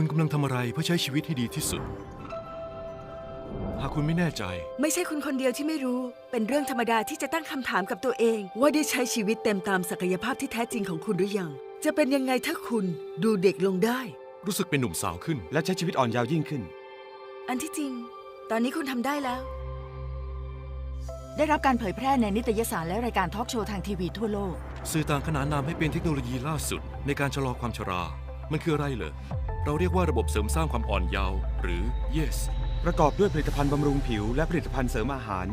คุณกำลังทำอะไรเพื่อใช้ชีวิตให้ดีที่สุด หากคุณไม่แน่ใจ ไม่ใช่คุณคนเดียวที่ไม่รู้ เป็นเรื่องธรรมดาที่จะตั้งคำถามกับตัวเอง ว่าได้ใช้ชีวิตเต็มตามศักยภาพที่แท้จริงของคุณหรือยัง จะเป็นยังไงถ้าคุณดูเด็กลงได้ รู้สึกเป็นหนุ่มสาวขึ้น และใช้ชีวิตอ่อนยาวยิ่งขึ้น อันที่จริง ตอนนี้คุณทำได้แล้ว ได้รับการเผยแพร่ในนิตยสารและรายการทอล์กโชว์ทางทีวีทั่วโลก สื่อต่างขนานนามให้เป็นเทคโนโลยีล่าสุด ในการชะลอความชรา มันคืออะไรเหรอ เราเรียกว่าระบบเสริมสร้างความอ่อนเยาว์หรือ yes ประกอบด้วยผลิตภัณฑ์บำรุงผิว และผลิตภัณฑ์เสริมอาหาร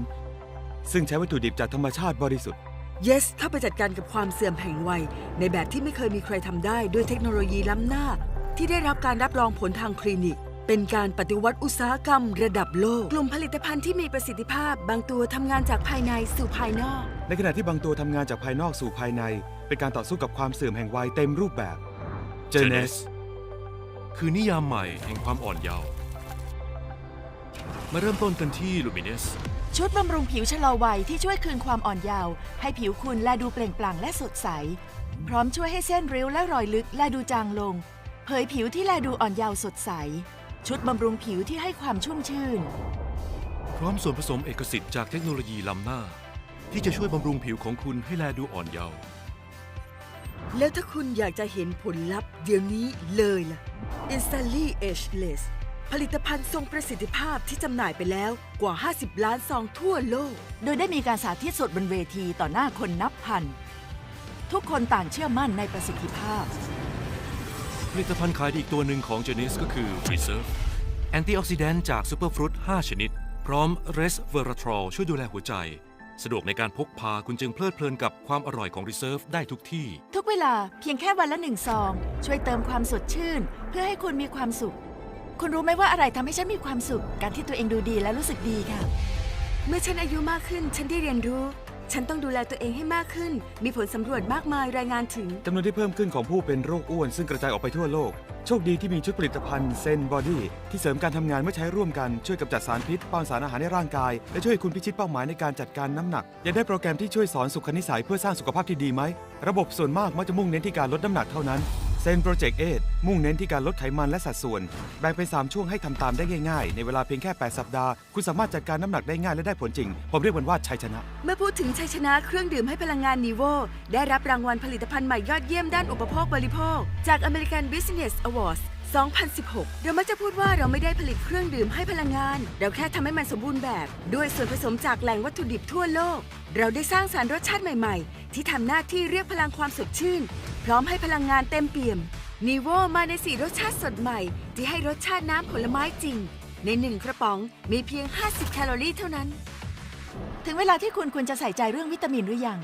ซึ่งใช้วัตถุดิบจากธรรมชาติบริสุทธิ์ Yes เข้าไปจัดการกับความเสื่อมแห่งวัย ในแบบที่ไม่เคยมีใครทำได้ด้วยเทคโนโลยีล้ำหน้า ที่ได้รับการรับรองผลทางคลินิก เป็นการปฏิวัติอุตสาหกรรมระดับโลก กลุ่มผลิตภัณฑ์ที่มีประสิทธิภาพ บางตัวทำงานจากภายในสู่ภายนอก ในขณะที่บางตัวทำงานจากภายนอกสู่ภายใน เป็นการต่อสู้กับความเสื่อมแห่งวัยเต็มรูปแบบเจเนส คือนิยามใหม่แห่งความอ่อนเยาว์มาเริ่มต้นกันที่ Luminous ชุดบำรุงผิวชะลอวัยที่ช่วยคืนความอ่อนเยาว์ให้ผิวคุณแลดูเปล่งปลั่งและสดใส พร้อมช่วยให้เส้นริ้วและรอยลึกแลดูจางลง เผยผิวที่แลดูอ่อนเยาว์สดใส ชุดบำรุงผิวที่ให้ความชุ่มชื่น พร้อมส่วนผสมเอกสิทธิ์จากเทคโนโลยีล้ำหน้า ที่จะช่วยบำรุงผิวของคุณให้แลดูอ่อนเยาว์แล้วถ้าคุณอยากจะเห็นผลลัพธ์เดี๋ยวนี้เลยล่ะ Instantly Ageless ผลิตภัณฑ์ทรงประสิทธิภาพที่จำหน่ายไปแล้วกว่า 50 ล้านซองทั่วโลก โดยได้มีการสาธิตสดบนเวทีต่อหน้าคนนับพัน ทุกคนต่างเชื่อมั่นในประสิทธิภาพ ผลิตภัณฑ์ขายดีอีกตัวหนึ่งของ j e n i s ก็คือ Reserve แอนตี้ออกซิแดนต์จาก Superfruit 5ชนิด พร้อม Resveratrol ช่วยดูแลหัวใจ สะดวกในการพกพาคุณจึงเพลิดเพลินกับความอร่อยของ Reserve ได้ทุกที่ ทุกเวลาเพียงแค่วันละหนึ่งซอง ช่วยเติมความสดชื่น เพื่อให้คุณมีความสุข คุณรู้ไหมว่าอะไรทำให้ฉันมีความสุข การที่ตัวเองดูดีและรู้สึกดีค่ะ เมื่อฉันอายุมากขึ้น ฉันได้เรียนรู้ ฉันต้องดูแลตัวเองให้มากขึ้น มีผลสำรวจมากมายรายงานถึง จำนวนที่เพิ่มขึ้นของผู้เป็นโรคอ้วนซึ่งกระจายออกไปทั่วโลก โชคดีที่มีชุดผลิตภัณฑ์เซนบอดี้ที่เสริมการทำงานเมื่อใช้ร่วมกันช่วยกำจัดสารพิษป้อนสารอาหารในร่างกาย และช่วยให้คุณพิชิตเป้าหมายในการจัดการน้ำหนัก อยากได้โปรแกรมที่ช่วยสอนสุขนิสัยเพื่อสร้างสุขภาพที่ดีไหม ระบบส่วนมากมักจะมุ่งเน้นที่การลดน้ำหนักเท่านั้น เซนโปรเจกต์เอทมุ่งเน้นที่การลดไขมันและสัดส่วน แบ่งเป็นสามช่วงให้ทำตามได้ง่ายๆ ในเวลาเพียงแค่ 8 สัปดาห์ คุณสามารถจัดการน้ำหนักได้ง่ายและได้ผลจริง ผมเรียกมันว่าชัยชนะ เมื่อพูดถึงชัยชนะเครื่องดื่มให้พลังงานนีโวได้รับรางวัลผลิตภัณฑ์ใหม่ยอดเยี่ยมด้านอุปโภคบริโภค จาก American Business Awards 2016 เรามักจะพูดว่าเราไม่ได้ผลิตเครื่องดื่มให้พลังงาน เราแค่ทำให้มันสมบูรณ์แบบ ด้วยส่วนผสมจากแหล่งวัตถุดิบทั่วโลก เราได้สร้างสารรค์รสชาติใหม่ ๆ ที่ทำหน้าที่เรียกพลังความสดชื่น พร้อมให้พลังงานเต็มเปี่ยมนีโวมาในสีรสชาติสดใหม่ ที่ให้รสชาติน้ำผลไม้จริง ในหนึ่งกระป๋องมีเพียง 50 แคลอรี่เท่านั้น ถึงเวลาที่คุณควรจะใส่ใจเรื่องวิตามินหรือยัง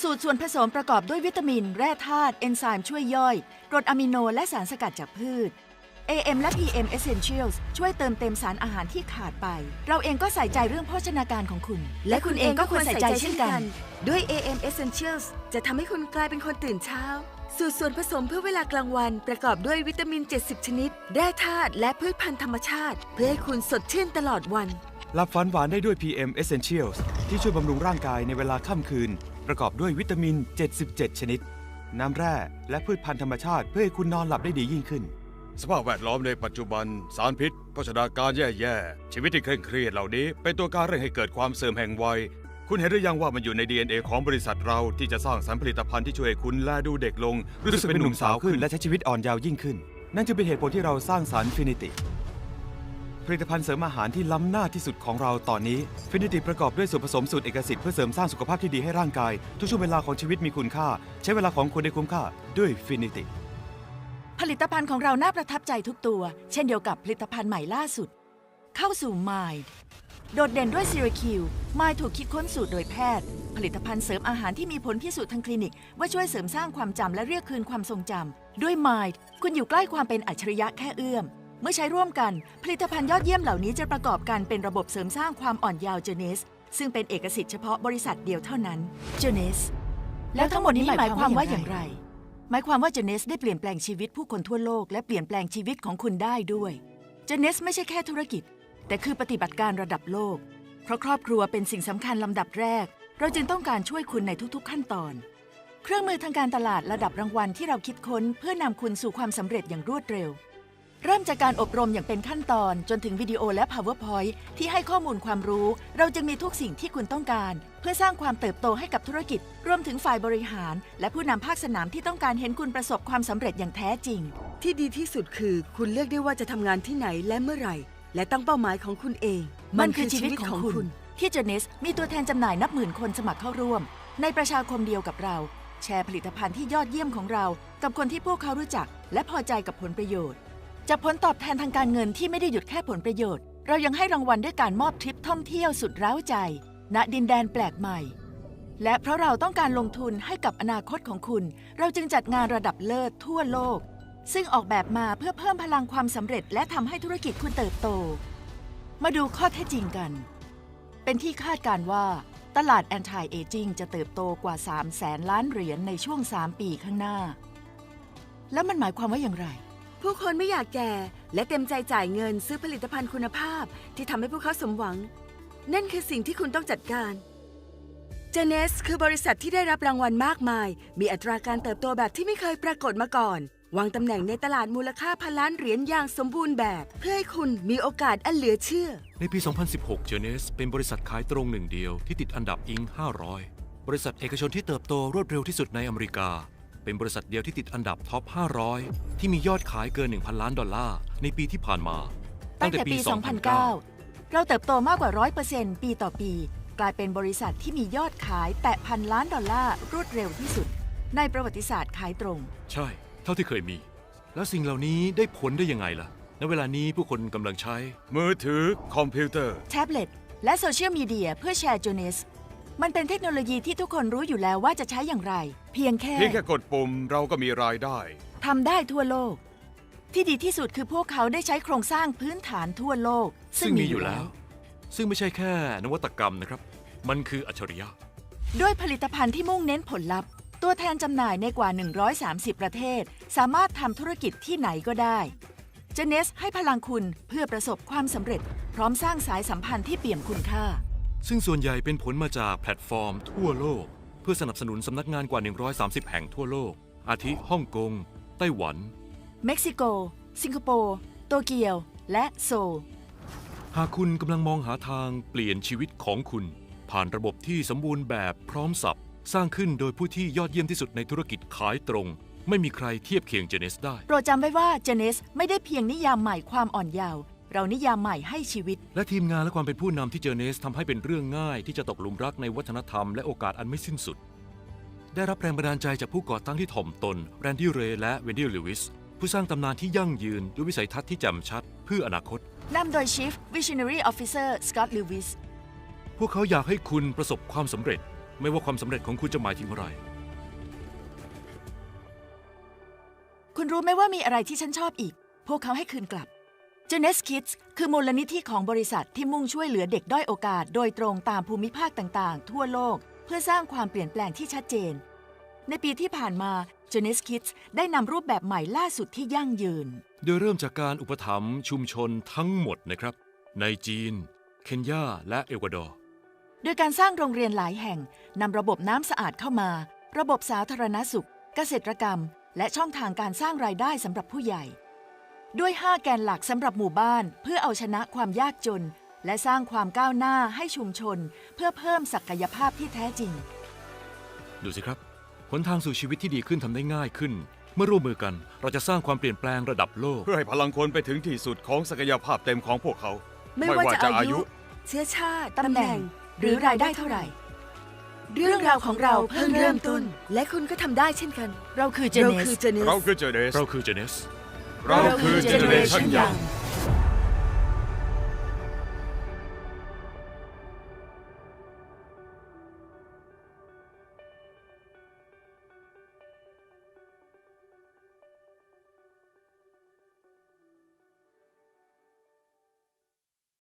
สูตรส่วนผสมประกอบด้วยวิตามิน แร่ธาตุเอนไซม์ช่วยย่อยกรดอะมิโนและสารสกัดจากพืช AM และ PM Essentials ช่วยเติมเต็มสารอาหารที่ขาดไป เราเองก็ใส่ใจเรื่องโภชนาการของคุณ และคุณเองก็ควรใส่ใจเช่นกันนด้วย AM Essentials จะทำให้คุณกลายเป็นคนตื่นเช้า สูตรส่วนผสมเพื่อเวลากลางวัน ประกอบด้วยวิตามิน 70 ชนิด แร่ธาตุและพืชพันธุ์ธรรมชาติ เพื่อให้คุณสดชื่นตลอดวันหลับฝันหวานได้ด้วย PM Essentials ที่ช่วยบำรุงร่างกายในเวลาค่ำคืน ประกอบด้วยวิตามิน 77 ชนิด น้ำแร่และพืชพันธุ์ธรรมชาติเพื่อให้คุณนอนหลับได้ดียิ่งขึ้น สภาพแวดล้อมในปัจจุบัน สารพิษโภชนาการแย่ๆ ชีวิตที่เคร่งเครียดเหล่านี้ เป็นตัวการเร่งให้เกิดความเสื่อมแห่งวัย คุณเห็นหรือยังว่ามันอยู่ใน DNA ของบริษัทเราที่จะสร้างสรรค์ผลิตภัณฑ์ที่ช่วยให้คุณแลดูเด็กลง รู้สึกเป็นหนุ่มสาวขึ้นและใช้ชีวิตอ่อนเยาว์ยิ่งขึ้น นั่นจึงเป็นเหตุผลที่เราสร้างสารฟินิติผลิตภัณฑ์เสริมอาหารที่ล้ำหน้าที่สุดของเราตอนนี้ฟินิติประกอบด้วยส่วนผสมสูตรเอกสิทธิ์เพื่อเสริมสร้างสุขภาพที่ดีให้ร่างกาย ทุกช่วงเวลาของชีวิตมีคุณค่า ใช้เวลาของคุณได้คุ้มค่าด้วยฟินิติ ผลิตภัณฑ์ของเราน่าประทับใจทุกตัว เช่นเดียวกับผลิตภัณฑ์ใหม่ล่าสุด เข้าสู่ Mind โดดเด่นด้วยซีร q คิว Mind ถูกคิดค้นสูตรโดยแพทย์ ผลิตภัณฑ์เสริมอาหารที่มีผลพิสูจน์ทางคลินิก ว่าช่วยเสริมสร้างความจำและเรียกคืนความทรงจำด้วย Mind คุณอยู่ใกล้ความเป็นอัจฉริยะแค่เอื้อม เมื่อใช้ร่วมกัน ผลิตภัณฑ์ยอดเยี่ยมเหล่านี้จะประกอบกันเป็นระบบเสริมสร้างความอ่อนเยาว์เจเนสซึ่งเป็นเอกสิทธิ์เฉพาะบริษัทเดียวเท่านั้นเจเนสแล้วทั้งหมดนี้หมายความว่าอย่างไร หมายความว่าเจเนสได้เปลี่ยนแปลงชีวิตผู้คนทั่วโลก และเปลี่ยนแปลงชีวิตของคุณได้ด้วยเจเนสไม่ใช่แค่ธุรกิจ แต่คือปฏิบัติการระดับโลก เพราะครอบครัวเป็นสิ่งสำคัญลำดับแรก เราจึงต้องการช่วยคุณในทุกๆขั้นตอน เครื่องมือทางการตลาดระดับรางวัลที่เราคิดค้น เพื่อนำคุณสู่ความสำเร็จอย่างรวดเร็ว เริ่มจากการอบรมอย่างเป็นขั้นตอนจนถึงวิดีโอและ PowerPoint ที่ให้ข้อมูลความรู้ เราจึงมีทุกสิ่งที่คุณต้องการ เพื่อสร้างความเติบโตให้กับธุรกิจ รวมถึงฝ่ายบริหาร และผู้นำภาคสนามที่ต้องการเห็นคุณประสบความสำเร็จอย่างแท้จริง ที่ดีที่สุดคือคุณเลือกได้ว่าจะทำงานที่ไหนและเมื่อไหร่ และตั้งเป้าหมายของคุณเอง มันคือชีวิตของคุณ ที่เจเนสมีตัวแทนจำหน่ายนับหมื่นคนสมัครเข้าร่วม ในประชาคมเดียวกับเรา แชร์ผลิตภัณฑ์ที่ยอดเยี่ยมของเรา กับคนที่พวกเขารู้จัก และพอใจกับผลประโยชน์ จากผลตอบแทนทางการเงินที่ไม่ได้หยุดแค่ผลประโยชน์ เรายังให้รางวัลด้วยการมอบทริปท่องเที่ยวสุดร้าวใจ ณดินแดนแปลกใหม่ และเพราะเราต้องการลงทุนให้กับอนาคตของคุณ เราจึงจัดงานระดับเลิศทั่วโลก ซึ่งออกแบบมาเพื่อเพิ่มพลังความสำเร็จ และทำให้ธุรกิจคุณเติบโต มาดูข้อเท็จจริงกัน เป็นที่คาดการว่า ตลาด anti aging จะเติบโตกว่า3แสนล้านเหรียญในช่วง 3 ปีข้างหน้า แล้วมันหมายความว่าอย่างไร ผู้คนไม่อยากแก่และเต็มใจจ่ายเงินซื้อผลิตภัณฑ์คุณภาพที่ทำให้พวกเขาสมหวัง นั่นคือสิ่งที่คุณต้องจัดการเจเนสคือบริษัทที่ได้รับรางวัลมากมาย มีอัตราการเติบโตแบบที่ไม่เคยปรากฏมาก่อน วางตำแหน่งในตลาดมูลค่าพันล้านเหรียญอย่างสมบูรณ์แบบ เพื่อให้คุณมีโอกาสอันเหลือเชื่อ ในปี 2016 เจเนสเป็นบริษัทขายตรงหนึ่งเดียวที่ติดอันดับอิง 500 บริษัทเอกชนที่เติบโตรวดเร็วที่สุดในอเมริกา เป็นบริษัทเดียวที่ติดอันดับท็อป 500 ที่มียอดขายเกิน 1,000 ล้านดอลลาร์ในปีที่ผ่านมา ตั้งแต่ปี 2009 เราเติบโตมากกว่า 100%ปีต่อปี กลายเป็นบริษัทที่มียอดขายแตะพันล้านดอลลาร์รวดเร็วที่สุด ในประวัติศาสตร์ขายตรง ใช่ เท่าที่เคยมี แล้วสิ่งเหล่านี้ได้ผลได้ยังไงล่ะณเวลานี้ผู้คนกำลังใช้ มือถือคอมพิวเตอร์ แท็บเล็ตและโซเชียลมีเดียเพื่อแชร์จูเนส มันเป็นเทคโนโลยีที่ทุกคนรู้อยู่แล้วว่าจะใช้อย่างไร เพียงแค่เพียงแค่กดปุ่มเราก็มีรายได้ ทำได้ทั่วโลก ที่ดีที่สุดคือพวกเขาได้ใช้โครงสร้างพื้นฐานทั่วโลก ซึ่งมีอยู่แล้ว ซึ่งไม่ใช่แค่นวัตกรรมนะครับ มันคืออัจฉริยะ ด้วยผลิตภัณฑ์ที่มุ่งเน้นผลลัพธ์ ตัวแทนจำหน่ายในกว่า 130 ประเทศ สามารถทำธุรกิจที่ไหนก็ได้เจเนสให้พลังคุณเพื่อประสบความสำเร็จ พร้อมสร้างสายสัมพันธ์ที่เปี่ยมคุณค่า ซึ่งส่วนใหญ่เป็นผลมาจากแพลตฟอร์มทั่วโลก เพื่อสนับสนุนสำนักงานกว่า 130 แห่งทั่วโลก อาทิฮ่องกง ไต้หวัน เม็กซิโก สิงคโปร์โตเกียว และโซล หากคุณกำลังมองหาทางเปลี่ยนชีวิตของคุณ ผ่านระบบที่สมบูรณ์แบบพร้อมสับ สร้างขึ้นโดยผู้ที่ยอดเยี่ยมที่สุดในธุรกิจขายตรง ไม่มีใครเทียบเคียงเจเนสได้ โปรดจำไว้ว่าเจเนสไม่ได้เพียงนิยามใหม่ความอ่อนเยาว์ เรานิยามใหม่ให้ชีวิต และทีมงานและความเป็นผู้นำที่เจเนสทำให้เป็นเรื่องง่ายที่จะตกหลุมรักในวัฒนธรรมและโอกาสอันไม่สิ้นสุด ได้รับแรงบันดาลใจจากผู้ก่อตั้งที่ถ่อมตน แรนดี้เรย์และเวนดี้ลิวิส ผู้สร้างตำนานที่ยั่งยืนด้วยวิสัยทัศน์ที่แจ่มชัด เพื่ออนาคต นำโดย Chief Visionary Officer Scott Lewis พวกเขาอยากให้คุณประสบความสำเร็จ ไม่ว่าความสำเร็จของคุณจะหมายถึงอะไร คุณรู้ไหมว่ามีอะไรที่ฉันชอบอีก พวกเขาให้คืนกลับ j e n e s Kids คือมูลนิธิของบริษัทที่มุ่งช่วยเหลือเด็กด้อยโอกาส โดยตรงตามภูมิภาคต่างๆ ทั่วโลก เพื่อสร้างความเปลี่ยนแปลงที่ชัดเจน ในปีที่ผ่านมา j e n e s Kids ได้นำรูปแบบใหม่ล่าสุดที่ยั่งยืน โดยเริ่มจากการอุปถัมภ์ชุมชนทั้งหมดนะครับ ในจีน เคนยาและเอกวาดอร์ โดยการสร้างโรงเรียนหลายแห่งนำระบบน้ำสะอาดเข้ามา ระบบสาธารณสุข เกษตรกรรม และช่องทางการสร้างรายได้สำหรับผู้ใหญ่ ด้วย 5 แกนหลักสำหรับหมู่บ้าน เพื่อเอาชนะความยากจน และสร้างความก้าวหน้าให้ชุมชน เพื่อเพิ่มศักยภาพที่แท้จริง ดูสิครับหนทางสู่ชีวิตที่ดีขึ้นทำได้ง่ายขึ้น เมื่อร่วมมือกันเราจะสร้างความเปลี่ยนแปลงระดับโลก เพื่อให้พลังคนไปถึงที่สุดของศักยภาพเต็มของพวกเขา ไม่ว่าจะอายุ เชื้อชาติตำแหน่ง หรือรายได้เท่าไหร่ เรื่องราวของเราเพิ่งเริ่มต้น และคุณก็ทำได้เช่นกัน เราคือเจเราเนคือสเจเนสเราคือเจเนสเราคือเจเนส เราคือเจเนเรชั่นยัง